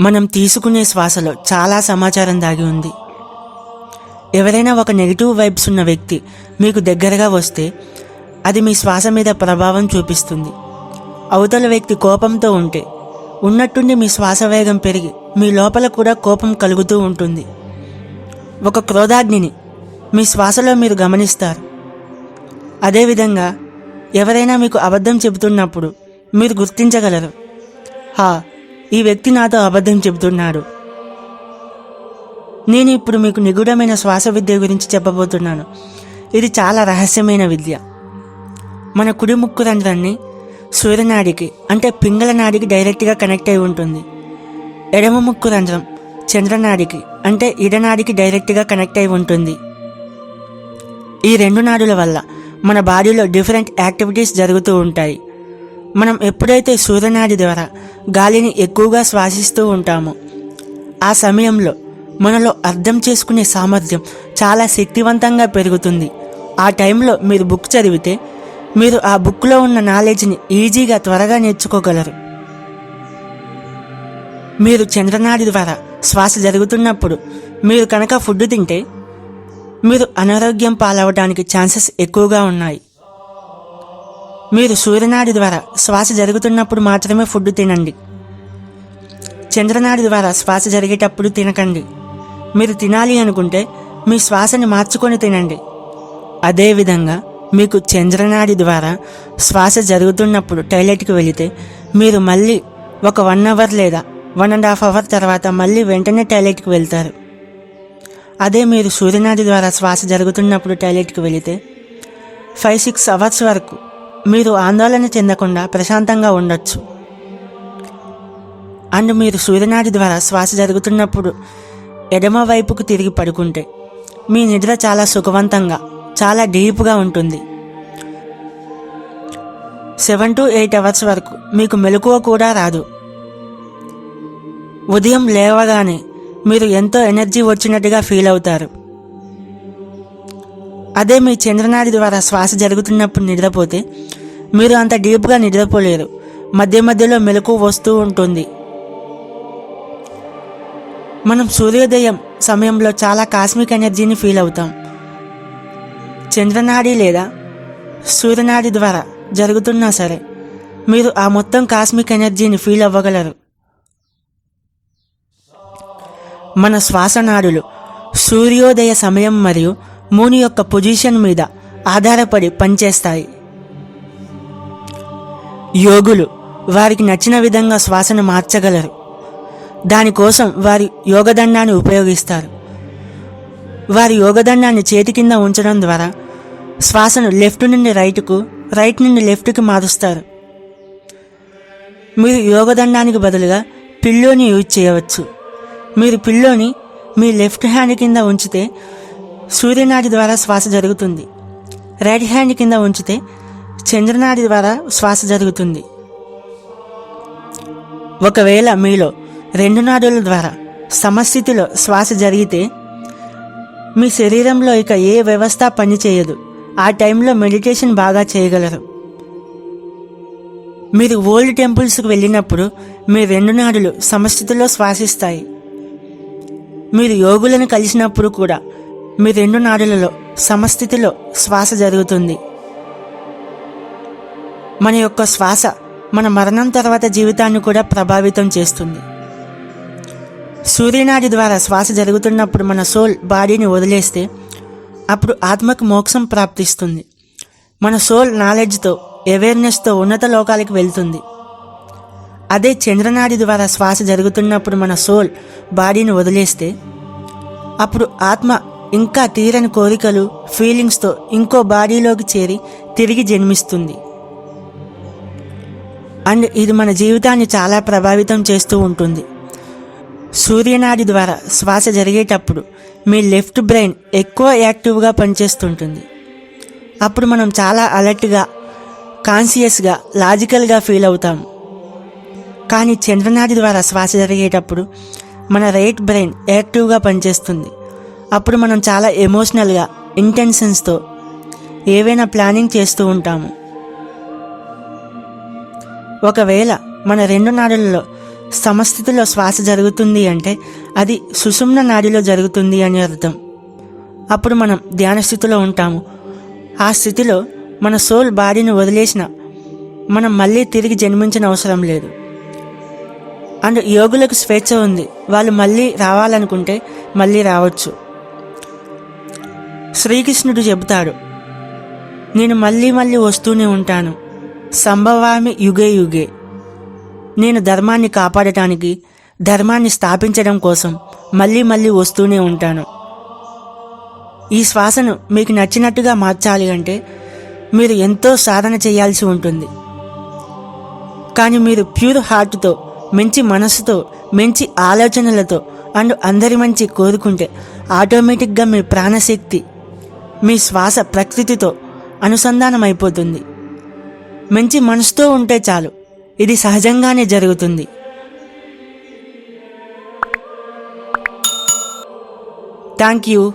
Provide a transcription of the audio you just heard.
మనం తీసుకునే శ్వాసలో చాలా సమాచారం దాగి ఉంది. ఎవరైనా ఒక నెగిటివ్ వైబ్స్ ఉన్న వ్యక్తి మీకు దగ్గరగా వస్తే అది మీ శ్వాస మీద ప్రభావం చూపిస్తుంది. అవతల వ్యక్తి కోపంతో ఉంటే ఉన్నట్టుండి మీ శ్వాస వేగం పెరిగి మీ లోపల కూడా కోపం కలుగుతూ ఉంటుంది. ఒక క్రోధాగ్నిని మీ శ్వాసలో మీరు గమనిస్తారు. అదేవిధంగా ఎవరైనా మీకు అబద్ధం చెబుతున్నప్పుడు మీరు గుర్తించగలరు. హా ఈ వ్యక్తి నాతో అబద్ధం చెబుతున్నాడు. నేను ఇప్పుడు మీకు నిగూఢమైన శ్వాస విద్య గురించి చెప్పబోతున్నాను. ఇది చాలా రహస్యమైన విద్య. మన కుడి ముక్కు రంధ్రాన్ని సూర్యనాడికి అంటే పింగళ నాడికి డైరెక్ట్గా కనెక్ట్ అయి ఉంటుంది. ఎడమ ముక్కు రంధ్రం చంద్రనాడికి అంటే ఇడనాడికి డైరెక్ట్గా కనెక్ట్ అయి ఉంటుంది. ఈ రెండు నాడుల వల్ల మన బాడీలో డిఫరెంట్ యాక్టివిటీస్ జరుగుతూ ఉంటాయి. మనం ఎప్పుడైతే సూర్యనాడి ద్వారా గాలిని ఎక్కువగా శ్వాసిస్తూ ఉంటామో ఆ సమయంలో మనలో అర్థం చేసుకునే సామర్థ్యం చాలా శక్తివంతంగా పెరుగుతుంది. ఆ టైంలో మీరు బుక్ చదివితే మీరు ఆ బుక్లో ఉన్న నాలెడ్జ్ని ఈజీగా త్వరగా నేర్చుకోగలరు. మీరు చంద్రనాడి ద్వారా శ్వాస జరుగుతున్నప్పుడు మీరు కనుక ఫుడ్ తింటే మీరు అనారోగ్యం పాలవడానికి ఛాన్సెస్ ఎక్కువగా ఉన్నాయి. మీరు సూర్యనాడి ద్వారా శ్వాస జరుగుతున్నప్పుడు మాత్రమే ఫుడ్ తినండి. చంద్రనాడి ద్వారా శ్వాస జరిగేటప్పుడు తినకండి. మీరు తినాలి అనుకుంటే మీ శ్వాసని మార్చుకొని తినండి. అదేవిధంగా మీకు చంద్రనాడి ద్వారా శ్వాస జరుగుతున్నప్పుడు టాయిలెట్కి వెళితే మీరు మళ్ళీ ఒక వన్ అవర్ లేదా వన్ అండ్ హాఫ్ అవర్ తర్వాత మళ్ళీ వెంటనే టాయిలెట్కి వెళ్తారు. అదే మీరు సూర్యనాడి ద్వారా శ్వాస జరుగుతున్నప్పుడు టాయిలెట్కి వెళితే ఫైవ్ సిక్స్ అవర్స్ వరకు మీరు ఆందోళన చెందకుండా ప్రశాంతంగా ఉండొచ్చు. అండ్ మీరు సూర్యనాడి ద్వారా శ్వాస జరుగుతున్నప్పుడు ఎడమ వైపుకు తిరిగి పడుకుంటే మీ నిద్ర చాలా సుఖవంతంగా చాలా డీప్గా ఉంటుంది. సెవెన్ టు ఎయిట్ అవర్స్ వరకు మీకు మెలకువ కూడా రాదు. ఉదయం లేవగానే మీరు ఎంతో ఎనర్జీ వచ్చినట్టుగా ఫీల్ అవుతారు. అదే మీ చంద్రనాడి ద్వారా శ్వాస జరుగుతున్నప్పుడు నిద్రపోతే మీరు అంత డీప్గా నిద్రపోలేరు. మధ్య మధ్యలో మెలకు వస్తూ ఉంటుంది. మనం సూర్యోదయం సమయంలో చాలా కాస్మిక్ ఎనర్జీని ఫీల్ అవుతాం. చంద్రనాడి లేదా సూర్యనాడి ద్వారా జరుగుతున్నా సరే మీరు ఆ మొత్తం కాస్మిక్ ఎనర్జీని ఫీల్ అవ్వగలరు. మన శ్వాసనాడులు సూర్యోదయ సమయం మరియు మూన్ యొక్క పొజిషన్ మీద ఆధారపడి పనిచేస్తాయి. యోగులు వారికి నచ్చిన విధంగా శ్వాసను మార్చగలరు. దానికోసం వారి యోగదండాన్ని ఉపయోగిస్తారు. వారి యోగదండాన్ని చేతి కింద ఉంచడం ద్వారా శ్వాసను లెఫ్ట్ నుండి రైట్కు రైట్ నుండి లెఫ్ట్కి మారుస్తారు. మీరు యోగదండానికి బదులుగా పిల్లోని యూజ్ చేయవచ్చు. మీరు పిల్లోని మీ లెఫ్ట్ హ్యాండ్ కింద ఉంచితే సూర్యనాడి ద్వారా శ్వాస జరుగుతుంది. రైట్ హ్యాండ్ కింద ఉంచితే చంద్రనాడి ద్వారా శ్వాస జరుగుతుంది. ఒకవేళ మీలో రెండు నాడుల ద్వారా సమస్థితిలో శ్వాస జరిగితే మీ శరీరంలో ఇక ఏ వ్యవస్థ పనిచేయదు. ఆ టైంలో మెడిటేషన్ బాగా చేయగలరు. మీరు ఓల్డ్ టెంపుల్స్కి వెళ్ళినప్పుడు మీ రెండు నాడులు సమస్థితిలో శ్వాసిస్తాయి. మీరు యోగులను కలిసినప్పుడు కూడా మీ రెండు నాడులలో సమస్థితిలో శ్వాస జరుగుతుంది. మన యొక్క శ్వాస మన మరణం తర్వాత జీవితాన్ని కూడా ప్రభావితం చేస్తుంది. సూర్యనాడి ద్వారా శ్వాస జరుగుతున్నప్పుడు మన సోల్ బాడీని వదిలేస్తే అప్పుడు ఆత్మకు మోక్షం ప్రాప్తిస్తుంది. మన సోల్ నాలెడ్జ్తో అవేర్నెస్తో ఉన్నత లోకాలకు వెళ్తుంది. అదే చంద్రనాడి ద్వారా శ్వాస జరుగుతున్నప్పుడు మన సోల్ బాడీని వదిలేస్తే అప్పుడు ఆత్మ ఇంకా తీరని కోరికలు ఫీలింగ్స్తో ఇంకో బాడీలోకి చేరి తిరిగి జన్మిస్తుంది. అండ్ ఇది మన జీవితాన్ని చాలా ప్రభావితం చేస్తూ ఉంటుంది. సూర్యనాడి ద్వారా శ్వాస జరిగేటప్పుడు మీ లెఫ్ట్ బ్రెయిన్ ఎక్కువ యాక్టివ్గా పనిచేస్తుంటుంది. అప్పుడు మనం చాలా అలర్ట్గా కాన్షియస్గా లాజికల్గా ఫీల్ అవుతాం. కానీ చంద్రనాడి ద్వారా శ్వాస జరిగేటప్పుడు మన రైట్ బ్రెయిన్ యాక్టివ్గా పనిచేస్తుంది. అప్పుడు మనం చాలా ఎమోషనల్గా ఇంటెన్షన్స్తో ఏవైనా ప్లానింగ్ చేస్తూ ఉంటాము. ఒకవేళ మన రెండు నాడులలో సమస్థితిలో శ్వాస జరుగుతుంది అంటే అది సుషుమ్న నాడిలో జరుగుతుంది అని అర్థం. అప్పుడు మనం ధ్యాన స్థితిలో ఉంటాము. ఆ స్థితిలో మన సోల్ బాడీని వదిలేసిన మనం మళ్ళీ తిరిగి జన్మించిన అవసరం లేదు. అండ్ యోగులకు స్వేచ్ఛ ఉంది. వాళ్ళు మళ్ళీ రావాలనుకుంటే మళ్ళీ రావచ్చు. శ్రీకృష్ణుడు చెబుతాడు నేను మళ్ళీ మళ్ళీ వస్తూనే ఉంటాను. సంభవామి యుగే యుగే. నేను ధర్మాన్ని కాపాడటానికి ధర్మాన్ని స్థాపించడం కోసం మళ్ళీ మళ్ళీ వస్తూనే ఉంటాను. ఈ శ్వాసను మీకు నచ్చినట్టుగా మార్చాలి అంటే మీరు ఎంతో సాధన చేయాల్సి ఉంటుంది. కానీ మీరు ప్యూర్ హార్ట్తో మంచి మనసుతో మంచి ఆలోచనలతో అండ్ అందరి మంచి కోరుకుంటే ఆటోమేటిక్గా మీ ప్రాణశక్తి మీ శ్వాస ప్రకృతితో అనుసంధానం అయిపోతుంది మంచి మనసుతో ఉంటే చాలు. ఇది సహజంగానే జరుగుతుంది. Thank you